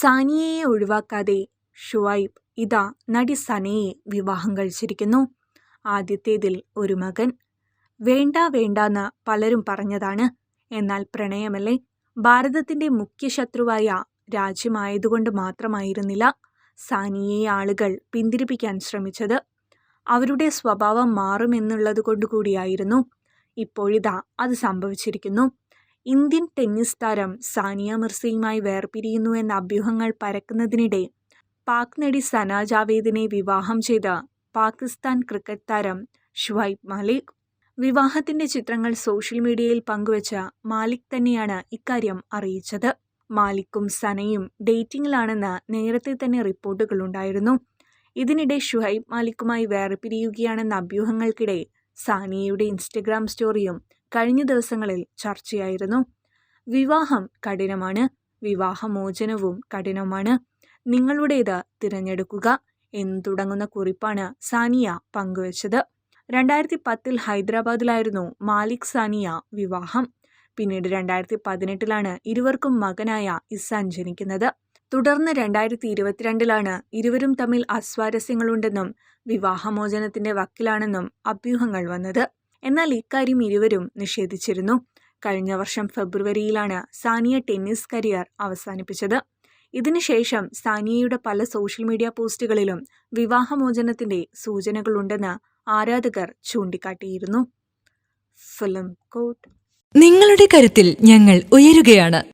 സാനിയയെ ഒഴിവാക്കാതെ ഷുവൈബ് ഇതാ നടി സനയെ വിവാഹം കഴിച്ചിരിക്കുന്നു. ആദ്യത്തേതിൽ ഒരു മകൻ. വേണ്ട വേണ്ടാന്ന് പലരും പറഞ്ഞതാണ്. എന്നാൽ പ്രണയമല്ലേ? ഭാരതത്തിന്റെ മുഖ്യ ശത്രുവായ രാജ്യമായതുകൊണ്ട് മാത്രമായിരുന്നില്ല സാനിയെ ആളുകൾ പിന്തിരിപ്പിക്കാൻ ശ്രമിച്ചത്. അവരുടെ സ്വഭാവം മാറുമെന്നുള്ളത് കൊണ്ടുകൂടിയായിരുന്നു ഇപ്പോഴിതാ അത് സംഭവിച്ചിരിക്കുന്നു. ഇന്ത്യൻ ടെന്നീസ് താരം സാനിയ മിർസയുമായി വേർപിരിയുന്നു എന്ന അഭ്യൂഹങ്ങൾ പരക്കുന്നതിനിടെ പാക് നടി സന ജാവേദിനെ വിവാഹം ചെയ്ത പാകിസ്ഥാൻ ക്രിക്കറ്റ് താരം ഷുഹൈബ് മാലിക്. വിവാഹത്തിന്റെ ചിത്രങ്ങൾ സോഷ്യൽ മീഡിയയിൽ പങ്കുവച്ച മാലിക് തന്നെയാണ് ഇക്കാര്യം അറിയിച്ചത്. മാലിക്കും സനയും ഡേറ്റിംഗിലാണെന്ന് നേരത്തെ തന്നെ റിപ്പോർട്ടുകളുണ്ടായിരുന്നു ഇതിനിടെ ഷുഹൈബ് മാലിക്കുമായി വേർപിരിയുകയാണെന്ന അഭ്യൂഹങ്ങൾക്കിടെ സാനിയയുടെ ഇൻസ്റ്റഗ്രാം സ്റ്റോറിയും കഴിഞ്ഞ ദിവസങ്ങളിൽ ചർച്ചയായിരുന്നു. വിവാഹം കഠിനമാണ്. വിവാഹമോചനവും കഠിനമാണ് നിങ്ങളുടേത് തിരഞ്ഞെടുക്കുക എന്ന് തുടങ്ങുന്ന കുറിപ്പാണ് സാനിയ പങ്കുവച്ചത്. രണ്ടായിരത്തി പത്തിൽ ഹൈദരാബാദിലായിരുന്നു മാലിക് സാനിയ വിവാഹം. പിന്നീട് രണ്ടായിരത്തി പതിനെട്ടിലാണ് ഇരുവർക്കും മകനായ ഇസാൻ ജനിക്കുന്നത്. തുടർന്ന് രണ്ടായിരത്തി ഇരുപത്തിരണ്ടിലാണ് ഇരുവരും തമ്മിൽ അസ്വാരസ്യങ്ങളുണ്ടെന്നും വിവാഹമോചനത്തിന്റെ വക്കിലാണെന്നും അഭ്യൂഹങ്ങൾ വന്നത്. എന്നാൽ ഇക്കാര്യം ഇരുവരും നിഷേധിച്ചിരുന്നു. കഴിഞ്ഞ വർഷം ഫെബ്രുവരിയിലാണ് സാനിയ ടെന്നീസ് കരിയർ അവസാനിപ്പിച്ചത്. ഇതിനുശേഷം സാനിയയുടെ പല സോഷ്യൽ മീഡിയ പോസ്റ്റുകളിലും വിവാഹമോചനത്തിന്റെ സൂചനകളുണ്ടെന്ന് ആരാധകർ ചൂണ്ടിക്കാട്ടിയിരുന്നു. ഫിലിം കോട്ട് നിങ്ങളുടെ കരുത്തിൽ ഞങ്ങൾ ഉയരുകയാണ്.